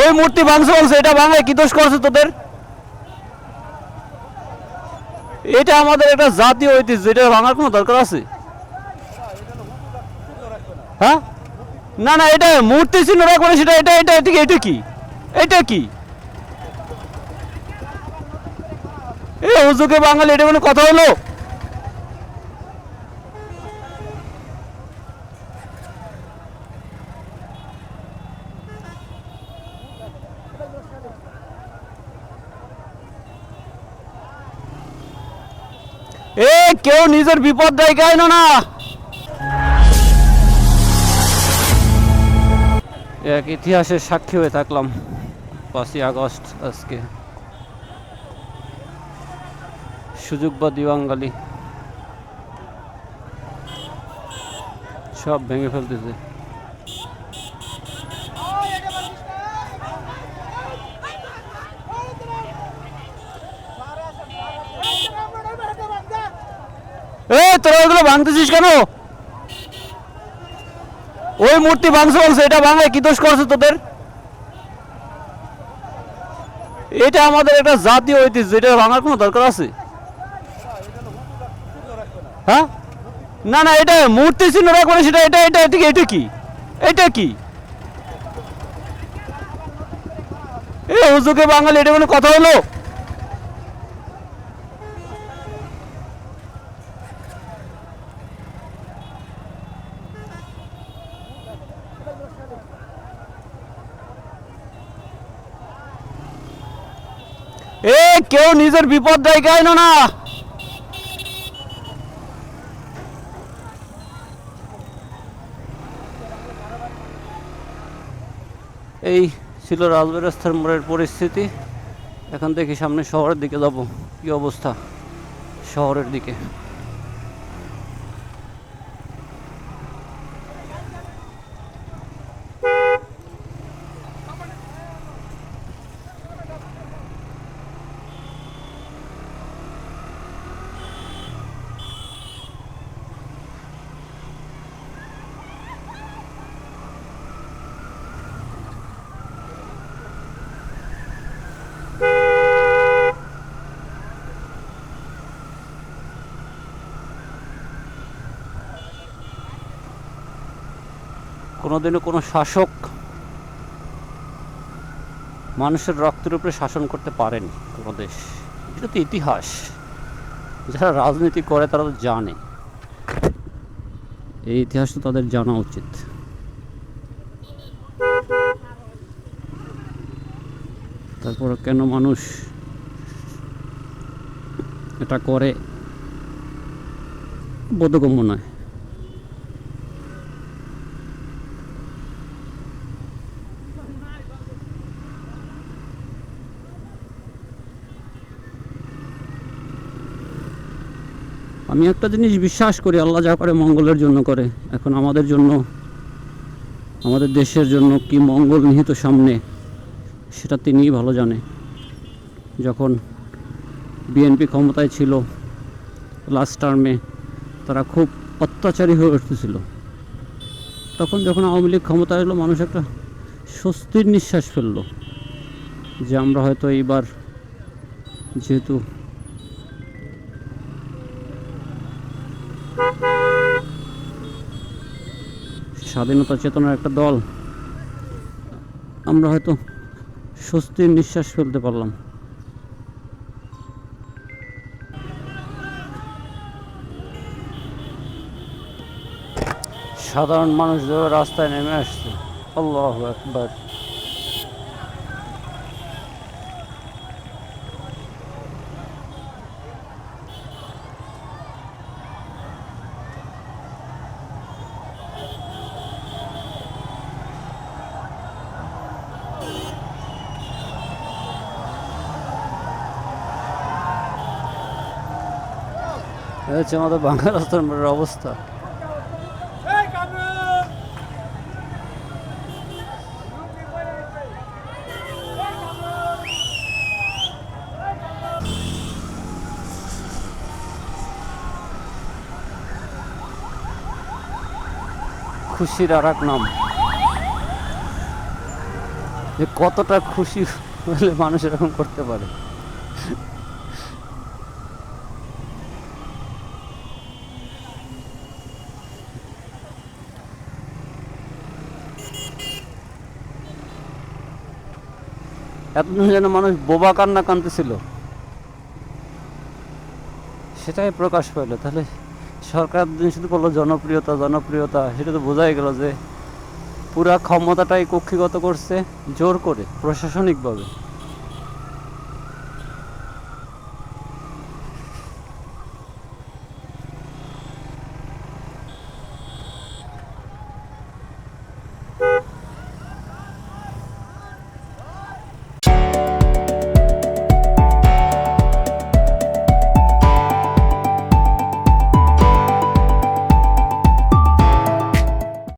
ওই মূর্তি ভাঙছে বলছে, এটা ভাঙায় কি দোষ করছে তোদের? এটা আমাদের একটা জাতীয় ঐতিহ্য, এটা ভাঙার কোনো দরকার আছে? হ্যাঁ? না না, এটা মূর্তি চিহ্ন না সেটা, এটা এটা এটা কি এটা কি? এটা কি? এ, হুজুকে বাঙালি, এটা কোনো কথা হলো? এ, কেউ নিজের বিপদ গাইল না এক ইতিহাসের সাক্ষী হয়ে থাকলাম পাঁচই আগস্ট আজকে। সুযোগ বা দিবাঙ্গালি সব ভেঙে ফেলতেছে। এ ওইগুলো ভাঙতেছিস কেন? ওই মূর্তি ভাঙছে বলছে, এটা কি দোষ করছে তোদের? এটা আমাদের একটা জাতীয় ঐতিহ্য, এটা ভাঙার কোনো দরকার আছে? হ্যাঁ? না না, এটা মূর্তি চিহ্ন রাখব সেটা, এটা এটা এটা এটা কি? এটা কি? এ হুজুকে বাঙালি, এটা কোনো কথা হলো? এ, কেউ নিজের বিপদ গাইল না এই ছিল রাজবেরাস্তার মোড়ের পরিস্থিতি। এখান থেকে সামনে শহরের দিকে যাব। কি অবস্থা? শহরের দিকে। কোনোদিনও কোনো শাসক মানুষের রক্তের উপরে শাসন করতে পারেনি কোনো দেশ। এটা তো ইতিহাস। যারা রাজনীতি করে, তারা তো জানে। এই ইতিহাস তো তাদের জানা উচিত। তারপর কেন মানুষ এটা করে? বোধগম্য নয়। আমি একটা জিনিস বিশ্বাস করি, আল্লাহ যা করে মঙ্গলের জন্য করে। এখন আমাদের জন্য, আমাদের দেশের জন্য কি মঙ্গল নিহিত সামনে, সেটা তিনিই ভালো জানে। যখন বিএনপি ক্ষমতায় ছিল লাস্ট টার্মে তারা খুব অত্যাচারী হয়ে উঠতেছিল। তখন যখন আওয়ামী লীগ ক্ষমতায় এলো, মানুষ একটা স্বস্তির নিঃশ্বাস ফেলল যে আমরা হয়তো এইবার যেহেতু স্বাধীনতা চেতনার একটা দল। আমরা হয়তো স্বস্তির নিঃশ্বাস ফেলতে পারলাম। সাধারণ মানুষ রাস্তায় নেমে আসছে, আল্লাহ একবার হচ্ছে আমাদের বাংলা রাস্তার অবস্থা। খুশির আর এক নাম যে কতটা খুশি হলে মানুষ এরকম করতে পারে। এতদিন যেন মানুষ বোবা কান্না কানতেছিল সেটাই প্রকাশ পাইলো। তাহলে সরকার দিন শুধু বলল জনপ্রিয়তা জনপ্রিয়তা, সেটা তো বোঝাই গেল যে পুরা ক্ষমতাটাই কক্ষিগত করছে জোর করে, প্রশাসনিকভাবে।